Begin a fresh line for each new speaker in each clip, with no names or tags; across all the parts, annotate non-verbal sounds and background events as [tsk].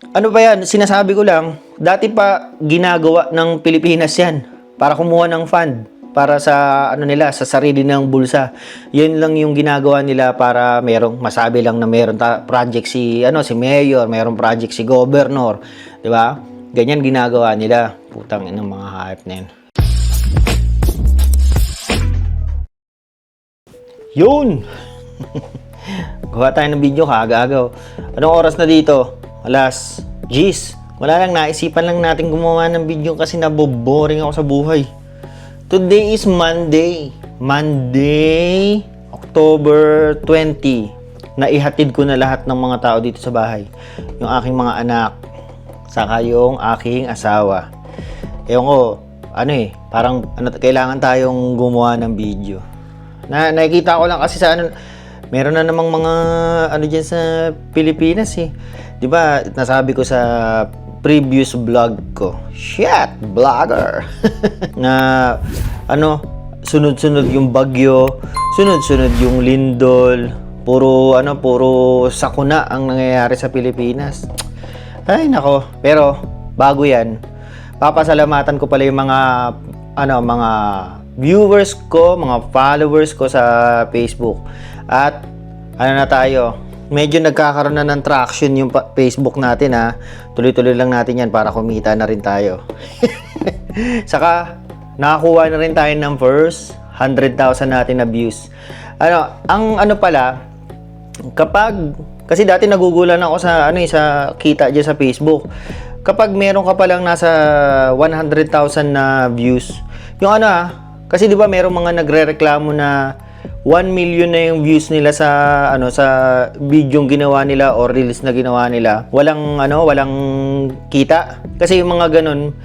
Ano ba yan? Sinasabi ko lang, dati pa ginagawa ng Pilipinas yan para kumuha ng fund para sa ano nila sa sarili ng bulsa. 'Yun lang yung ginagawa nila para merong masabi lang na meron ta- project si ano si mayor, merong project si governor, 'di ba? Ganyan ginagawa nila. Putang ina mga hype na yan. Yun! [laughs] Gawa tayo ng video kaagagaw. Anong oras na dito? Alas, Gis. Wala lang, naisipan lang natin gumawa ng video kasi naboboring ako sa buhay. Today is Monday. Monday, October 20. Naihatid ko na lahat ng mga tao dito sa bahay. Yung aking mga anak. Saka yung aking asawa. Ewan ko, ano eh, parang ano, kailangan tayong gumawa ng video. Na nakikita ko lang kasi sa ano, meron na namang mga ano diyan sa Pilipinas eh. 'Di ba? Nasabi ko sa previous vlog ko. Shit, vlogger. [laughs] na ano, sunod-sunod yung bagyo, sunod-sunod yung lindol, puro ano, puro sakuna ang nangyayari sa Pilipinas. Ay nako, pero bago 'yan, papasalamatan ko pala yung mga ano, mga viewers ko, mga followers ko sa Facebook. At ano na tayo, medyo nagkakaroon na ng traction yung Facebook natin ha. Tuloy-tuloy lang natin yan para kumita na rin tayo. [laughs] Saka, nakakuha na rin tayo ng first 100,000 natin na views. Ano, ang ano pala, kapag kasi dati nagugulan ako sa ano eh, sa kita diyan sa Facebook. Kapag meron ka palang nasa 100,000 na views, yung ano ah, kasi 'di ba merong mga nagrereklamo na 1 million na yung views nila sa ano sa video ginawa nila or reels na ginawa nila. Walang ano, walang kita. Kasi yung mga ganun,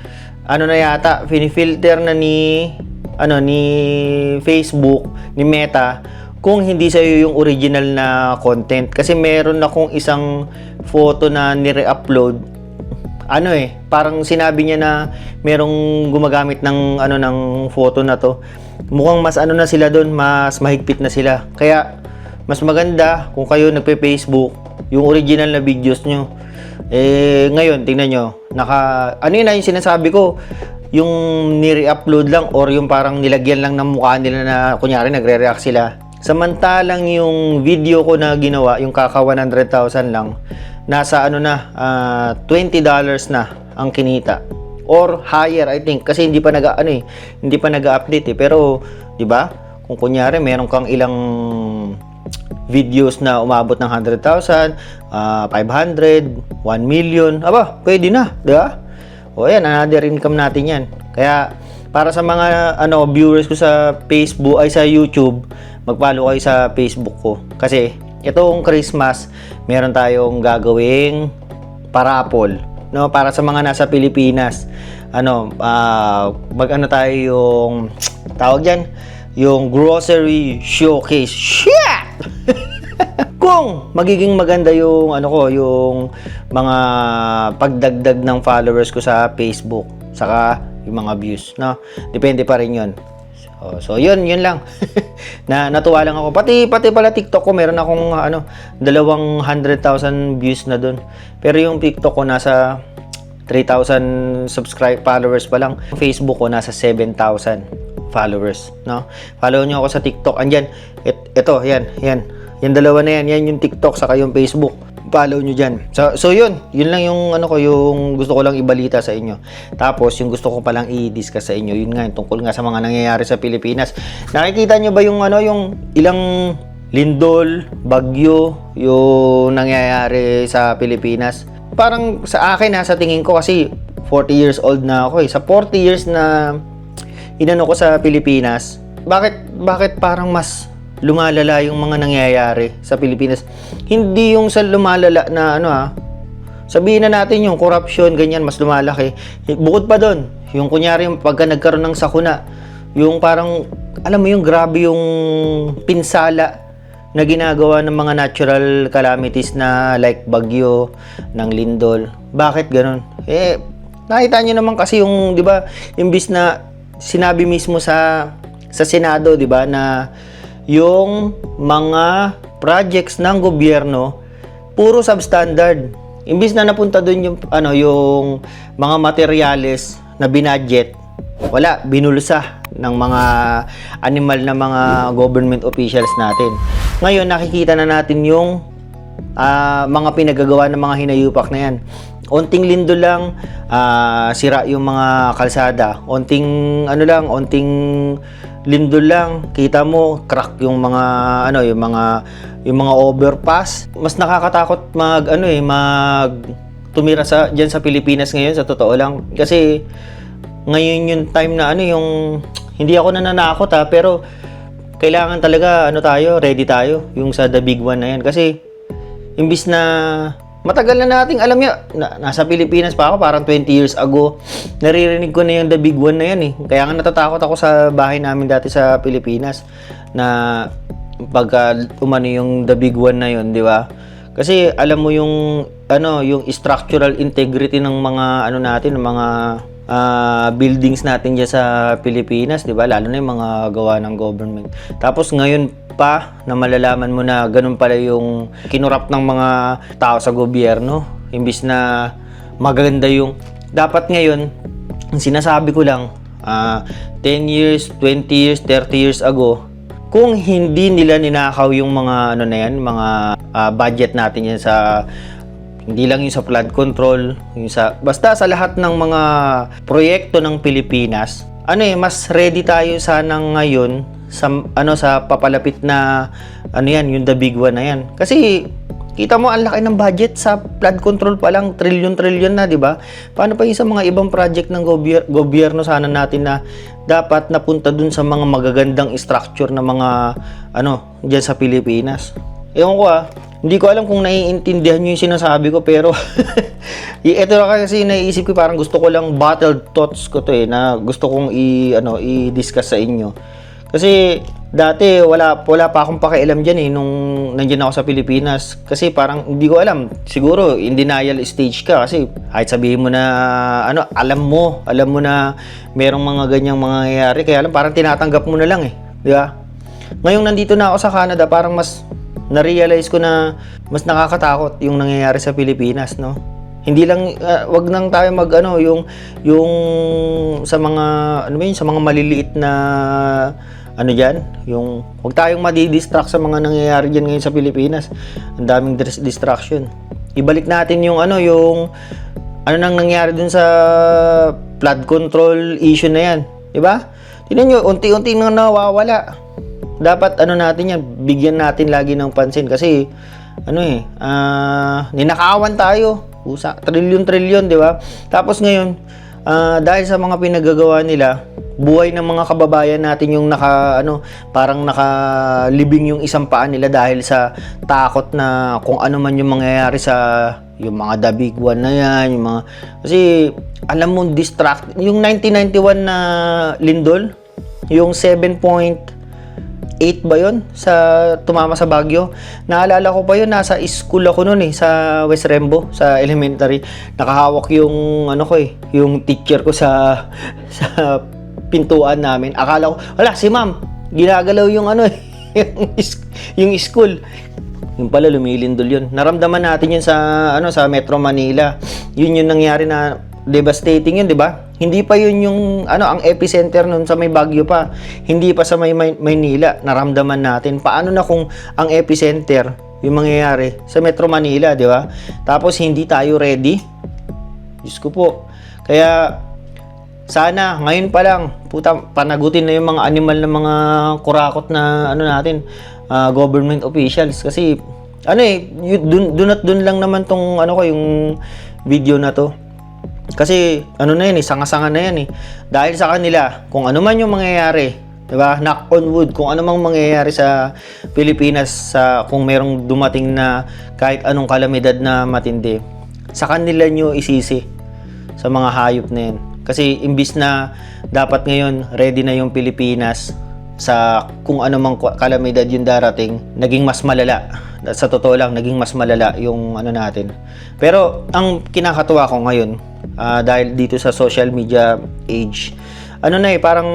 ano na yata, finifilter na ni ano ni Facebook, ni Meta kung hindi sa yung original na content kasi meron akong isang photo na nire-upload ano eh parang sinabi niya na merong gumagamit ng ano ng photo na to. Mukhang mas ano na sila doon mas mahigpit na sila. Kaya mas maganda kung kayo nagpe-Facebook yung original na videos nyo. Eh ngayon tingnan nyo naka ano yun na yung sinasabi ko? Yung nire-upload lang or yung parang nilagyan lang ng mukha nila na kunyari nagre-react sila. Samantalang yung video ko na ginawa, yung kaka 100,000 lang, nasa ano na, ah, $20 na ang kinita. Or higher, I think. Kasi hindi pa nag ano eh, hindi pa nag-update eh. Pero, 'di ba? Kung kunyari meron kang ilang videos na umabot ng 100,000, ah, 500, 1 million, aba, pwede na, 'di ba? O yan, another income natin 'yan. Kaya para sa mga ano viewers ko sa Facebook ay sa YouTube, mag-follow kayo sa Facebook ko. Kasi itong Christmas, meron tayong gagawing parapol, no? Para sa mga nasa Pilipinas. Ano, ah, mag-ano tayo yung [tsk] tawag diyan, yung grocery showcase. Shit! [laughs] kung magiging maganda yung ano ko, yung mga pagdagdag ng followers ko sa Facebook, saka yung mga views, no? Depende pa rin 'yon. So, so yun, yun lang. [laughs] na natuwa lang ako. Pati pati pala TikTok ko, meron akong ano, dalawang 100,000 views na doon. Pero yung TikTok ko nasa 3,000 subscribe followers pa lang. Facebook ko nasa 7,000 followers, no? Follow niyo ako sa TikTok. Andiyan. Ito, yan, yan. Yan dalawa na yan. Yan yung TikTok saka yung Facebook. Follow nyo dyan. So, so yun. Yun lang yung ano ko, yung gusto ko lang ibalita sa inyo. Tapos, yung gusto ko palang i-discuss sa inyo, yun nga, yung tungkol nga sa mga nangyayari sa Pilipinas. Nakikita nyo ba yung ano, yung ilang lindol, bagyo, yung nangyayari sa Pilipinas? Parang sa akin ha, sa tingin ko kasi 40 years old na ako eh. Sa 40 years na inano ko sa Pilipinas, bakit bakit parang mas lumalala yung mga nangyayari sa Pilipinas? Hindi yung sa lumalala na ano ha, sabihin na natin yung corruption, ganyan, mas lumalaki. Bukod pa doon, yung kunyari, yung pagka nagkaroon ng sakuna, yung parang, alam mo yung grabe yung pinsala na ginagawa ng mga natural calamities na like bagyo, ng lindol. Bakit ganun? Eh, nakita nyo naman kasi yung, di ba, imbis na sinabi mismo sa sa Senado, di ba, na yung mga projects ng gobyerno puro substandard. imbis na napunta doon yung ano yung mga materyales na binadget, wala binulsa ng mga animal na mga government officials natin. Ngayon nakikita na natin yung ah, mga pinagagawa ng mga hinayupak na yan. Onting lindo lang, ah, sira yung mga kalsada. Onting ano lang, onting lindo lang, kita mo crack yung mga ano, yung mga yung mga overpass. Mas nakakatakot mag ano eh, mag tumira sa diyan sa Pilipinas ngayon sa totoo lang. Kasi ngayon yung time na ano yung hindi ako nananakot ha pero kailangan talaga ano tayo ready tayo yung sa the big one na yan. Kasi imbis na matagal na nating alam niya na, nasa Pilipinas pa ako parang 20 years ago naririnig ko na yung the big one na yan eh kaya nga natatakot ako sa bahay namin dati sa Pilipinas na pagka umano yung the big one na yun di ba kasi alam mo yung ano yung structural integrity ng mga ano natin ng mga ah, buildings natin diyan sa Pilipinas, 'di ba? Lalo na yung mga gawa ng government. Tapos ngayon pa na malalaman mo na ganun pala yung kinurap ng mga tao sa gobyerno, imbis na maganda yung dapat ngayon ang sinasabi ko lang ah, 10 years, 20 years, 30 years ago kung hindi nila ninakaw yung mga ano na yan, mga ah, budget natin yan sa hindi lang yung sa flood control, yung sa basta sa lahat ng mga proyekto ng Pilipinas. Ano eh, mas ready tayo sana ngayon sa ano sa papalapit na ano yan, yung the big one na yan. Kasi kita mo ang laki ng budget sa flood control pa lang trillion-trillion na, 'di ba? Paano pa yung sa mga ibang project ng gobyerno, gobyerno sana natin na dapat napunta dun sa mga magagandang structure na mga ano, diyan sa Pilipinas. Ewan ko ah, hindi ko alam kung naiintindihan nyo yung sinasabi ko pero [laughs] ito na kasi naiisip ko parang gusto ko lang battled thoughts ko to eh na gusto kong i ano i-discuss sa inyo. Kasi dati wala wala pa akong pakialam diyan eh nung nandiyan ako sa Pilipinas. Kasi parang hindi ko alam. Siguro in denial stage ka kasi kahit sabihin mo na ano alam mo alam mo na merong mga ganyang mangyayari. Kaya lang parang tinatanggap mo na lang eh di ba? Ngayong nandito na ako sa Canada parang mas na-realize ko na mas nakakatakot yung nangyayari sa Pilipinas, no? Hindi lang ah, wag nang tayo mag ano yung yung sa mga ano ba yun, sa mga maliliit na ano diyan, yung wag tayong madi-distract sa mga nangyayari diyan ngayon sa Pilipinas. Ang daming dis- distraction. Ibalik natin yung ano yung ano nang nangyari dun sa flood control issue na yan, 'di ba? Tingnan niyo, unti-unti nang nawawala dapat ano natin yan, bigyan natin lagi ng pansin kasi ano eh, ah, ninakawan tayo. Usa, trilyon-trilyon, di ba? Tapos ngayon, ah, dahil sa mga pinagagawa nila, buhay ng mga kababayan natin yung naka ano, parang nakalibing yung isang paa nila dahil sa takot na kung ano man yung mangyayari sa yung mga one na yan, yung mga kasi alam mo distract yung 1991 na Lindol, yung 7 point 8 ba yun sa tumama sa Baguio. Naalala ko pa yun, nasa school ako noon eh, sa West Rembo, sa elementary. Nakahawak yung, ano ko eh, yung teacher ko sa, [laughs] sa pintuan namin. Akala ko, wala, si ma'am, ginagalaw yung ano eh, [laughs] yung, yung school. Yung pala, lumilindol yun. Naramdaman natin yun sa, ano, sa Metro Manila. Yun yung nangyari na devastating yun, di ba? Hindi pa yun yung, ano, ang epicenter nun sa may Baguio pa. Hindi pa sa may May- Maynila. Naramdaman natin. Paano na kung ang epicenter, yung mangyayari sa Metro Manila, di ba? Tapos hindi tayo ready. Diyos ko po. Kaya, sana ngayon pa lang puta panagutin na yung mga animal na mga kurakot na ano natin ah, government officials. Kasi ano eh dun, dun at dun lang naman tong ano ko yung video na to. Kasi ano na yan eh sanga-sanga na yan eh. Dahil sa kanila kung ano man yung mangyayari 'di ba knock on wood kung ano mang mangyayari sa Pilipinas sa kung merong dumating na kahit anong kalamidad na matindi sa kanila nyo isisi sa mga hayop na yan. Kasi imbis na dapat ngayon ready na yung Pilipinas sa kung ano mang kalamidad yung darating, naging mas malala. Sa totoo lang, naging mas malala yung ano natin. Pero ang kinakatuwa ko ngayon, ah, dahil dito sa social media age, ano na eh, parang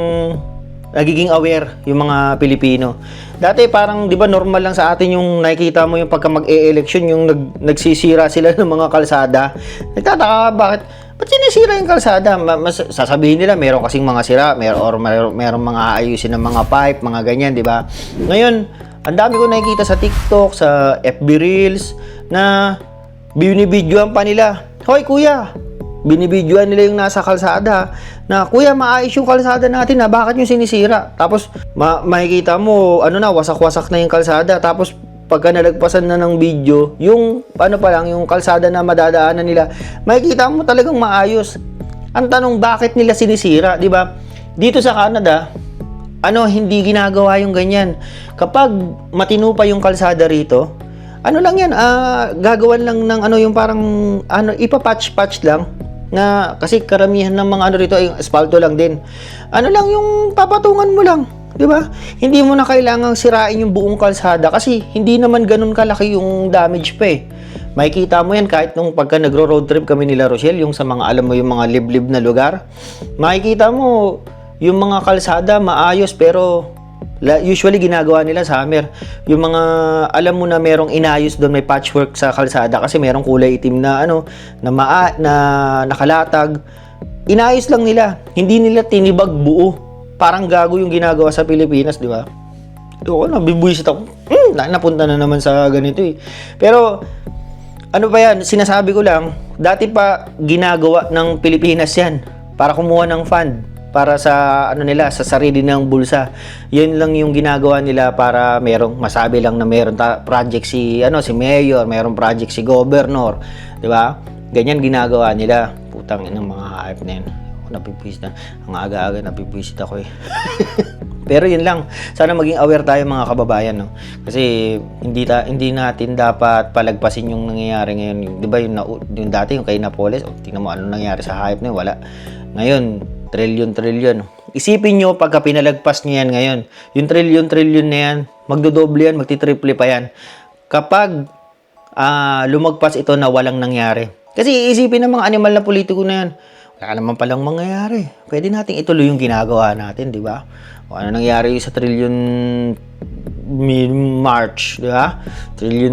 nagiging aware yung mga Pilipino. Dati parang 'di ba normal lang sa atin yung nakikita mo yung pagka mag-e-election yung nag, nagsisira sila [laughs] ng mga kalsada. Nagtataka ka, bakit Ba't sinisira yung kalsada? Ma- Mas, sasabihin nila, meron kasing mga sira, meron, or meron, meron mga ayusin ng mga pipe, mga ganyan, di ba? Ngayon, ang dami ko nakikita sa TikTok, sa FB Reels, na binibidyoan pa nila. Hoy kuya, binibidyoan nila yung nasa kalsada na kuya maayos yung kalsada natin na bakit yung sinisira tapos ma- makikita mo ano na wasak-wasak na yung kalsada tapos pagka nalagpasan na ng video yung ano pa lang yung kalsada na madadaanan nila makikita mo talagang maayos. Ang tanong bakit nila sinisira di ba? Dito sa Canada ano hindi ginagawa yung ganyan. Kapag matino pa yung kalsada rito ano lang yan, ah, gagawan lang ng ano yung parang ano ipapatch-patch lang na kasi karamihan ng mga ano rito ay espalto lang din. Ano lang yung papatungan mo lang, 'di ba? Hindi mo na kailangang sirain yung buong kalsada kasi hindi naman ganun kalaki yung damage pa eh. Makikita mo yan kahit nung pagka nagro-road trip kami nila Rochelle, yung sa mga alam mo yung mga liblib na lugar, makikita mo yung mga kalsada maayos pero usually ginagawa nila summer. Yung mga alam mo na merong inayos doon may patchwork sa kalsada kasi merong kulay itim na ano na maa, na nakalatag. Inayos lang nila. Hindi nila tinibag buo. Parang gago yung ginagawa sa Pilipinas, di ba? Oo, nabibuisit ako. Hmm, na- napunta na naman sa ganito eh. Pero ano ba yan? Sinasabi ko lang, dati pa ginagawa ng Pilipinas yan para kumuha ng fund para sa ano nila sa sarili ng bulsa. 'Yun lang yung ginagawa nila para merong masabi lang na meron ta- project si ano si mayor, merong project si governor, 'di ba? Ganyan ginagawa nila. Putang ina mga hype. Napipwisit na. Ang aga-aga napipwisit ako eh. [laughs] Pero yun lang, sana maging aware tayo mga kababayan, no? Kasi hindi ta, hindi natin dapat palagpasin yung nangyayari ngayon. 'Di ba yung, na, yung dati yung kay Napoles, oh, tingnan mo ano nangyari sa hype na yun, wala. Ngayon, trillion-trillion. Isipin nyo pagka pinalagpas nyo yan ngayon, yung trillion-trillion na yan, magdodoble yan, magtitriple pa yan. Kapag ah, lumagpas ito na walang nangyari. Kasi iisipin ng mga animal na politiko na yan, wala naman palang mangyayari. Pwede nating ituloy yung ginagawa natin, di ba? O ano nangyari sa trillion March, di ba? Trillion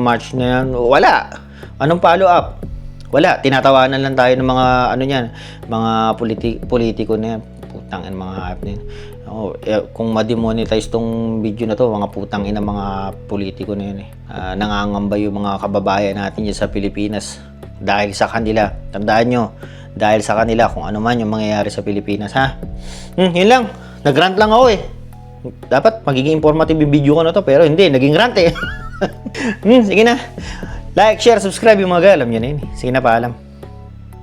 March na yan, wala. Anong follow up? Wala, tinatawanan lang tayo ng mga ano niyan, mga politi- politiko na yan. Putang ina mga hype na yan. Oh, eh, kung ma-demonetize tong video na to, mga putang ina mga politiko na yan eh. Ah, nangangamba yung mga kababayan natin dyan sa Pilipinas dahil sa kanila. Tandaan nyo, dahil sa kanila kung ano man yung mangyayari sa Pilipinas ha. Hmm, yun lang. Nag-rant lang ako eh. Dapat magiging informative yung video ko na to pero hindi, naging rant eh. [laughs] hmm, sige na. Like, share, subscribe yung mga alam nyo na yun. eh. Sige na, paalam.